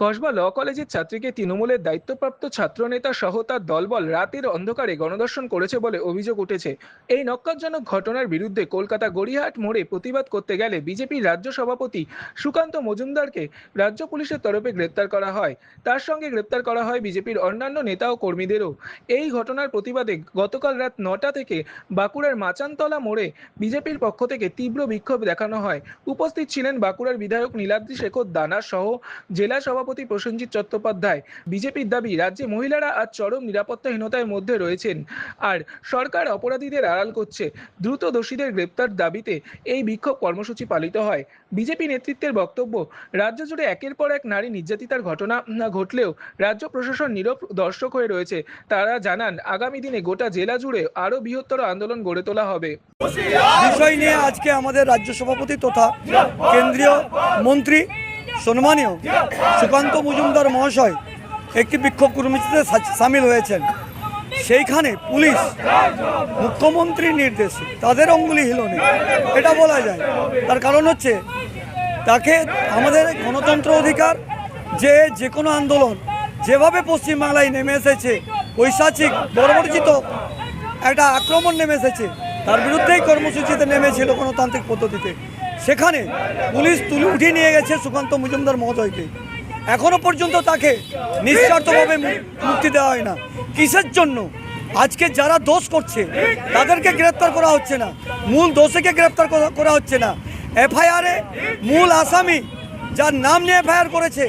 কসবা ল কলেজের ছাত্রীকে তৃণমূলের দায়িত্বপ্রাপ্ত ছাত্রনেতা সহ তার দলবল রাতের অন্ধকারে গণদর্শন করেছে বলে অভিযোগ উঠেছে। এই নক্কারজনক ঘটনার বিরুদ্ধে কলকাতা গড়িয়াহাট মোড়ে প্রতিবাদ করতে গেলে বিজেপির রাজ্য সভাপতি সুকান্ত মজুমদারকে রাজ্য পুলিশের তরফে গ্রেপ্তার করা হয়। তার সঙ্গে গ্রেপ্তার করা হয় বিজেপির অন্যান্য নেতা ও কর্মীদেরও। এই ঘটনার প্রতিবাদে গতকাল রাত নটা থেকে বাঁকুড়ার মাচানতলা মোড়ে বিজেপির পক্ষ থেকে তীব্র বিক্ষোভ দেখানো হয়। উপস্থিত ছিলেন বাঁকুড়ার বিধায়ক নীলাদ্রি শেখর দানা সহ জেলা সভাপতি প্রসেনজিৎ চট্টোপাধ্যায়। বিজেপির দাবি, রাজ্যে মহিলারা আজ চরম নিরাপত্তাহীনতার মধ্যে রয়েছেন আর সরকার অপরাধীদের আড়াল করছে। দ্রুত দোষীদের গ্রেপ্তার দাবিতে এই বিক্ষোভ কর্মসূচি পালিত হয়। বিজেপি নেতৃত্বের বক্তব্য, রাজ্য জুড়ে একের পর এক নারী নির্যাতিতার ঘটনা ঘটলেও রাজ্য প্রশাসন নীরব দর্শক হয়ে রয়েছে। তারা জানান, আগামী দিনে গোটা জেলা জুড়ে আরও বৃহত্তর আন্দোলন গড়ে তোলা হবে। বিষয় নিয়ে আজকে আমাদের রাজ্য সভাপতি তথা কেন্দ্রীয় মন্ত্রী সম্মানীয় সুকান্ত মজুমদার মহাশয় একটি বিক্ষোভ কর্মসূচিতে সামিল হয়েছেন। সেইখানে পুলিশ মুখ্যমন্ত্রীর নির্দেশে তাদের অঙ্গুলি হিলনে। এটা বলা যায়। তার কারণ হচ্ছে, তাকে আমাদের গণতন্ত্র অধিকার, যে যে কোনো আন্দোলন, যেভাবে পশ্চিমবাংলায় নেমে এসেছে ঐশাচিক বর্বরচিত একটা আক্রমণ নেমে এসেছে, তার বিরুদ্ধেই কর্মসূচিতে নেমেছিল গণতান্ত্রিক পদ্ধতিতে। সেখানে পুলিশ তুলে উঠিয়ে নিয়ে গেছে সুকান্ত মজুমদার মহোদয়কে। এখনও পর্যন্ত তাকে নিঃস্বার্থভাবে মুক্তি দেওয়া হয় না। কিসের জন্য? আজকে যারা দোষ করছে, তাদেরকে গ্রেপ্তার করা হচ্ছে না। মূল দোষীকে গ্রেপ্তার করা হচ্ছে না। এফআইআরে মূল আসামি যার নাম নিয়ে এফআইআর করেছে,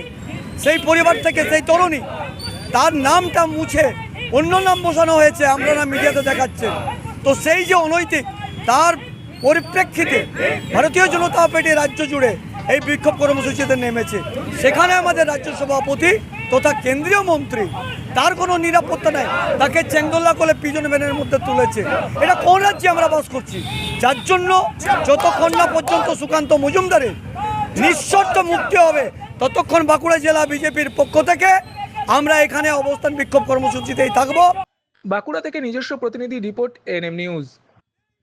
সেই পরিবার থেকে সেই তরুণী, তার নামটা মুছে অন্য নাম বসানো হয়েছে, আমরা না মিডিয়াতে দেখাচ্ছে। তো সেই যে অনৈতিক, তার পরিপ্রেক্ষিতে ভারতীয় জনতা পার্টি রাজ্য জুড়ে এই বিক্ষোভ কর্মসূচিতে নেমেছে। সেখানে আমাদের রাজ্য সভাপতি তথা কেন্দ্রীয় মন্ত্রী, তার কোনো নিরাপত্তা নাই, তাকে চেঙ্গল্লা করে পিজন ভ্যানের মধ্যে তুলেছে। এটা কোন রাজ্যে আমরা বাস করছি? যার জন্য যতক্ষণ না পর্যন্ত সুকান্ত মজুমদারের নিঃশর্ত মুক্তি হবে, ততক্ষণ বাঁকুড়া জেলা বিজেপির পক্ষ থেকে আমরা এখানে অবস্থান বিক্ষোভ কর্মসূচিতেই থাকব। বাঁকুড়া থেকে নিজস্ব প্রতিনিধি রিপোর্ট এনএম নিউজ।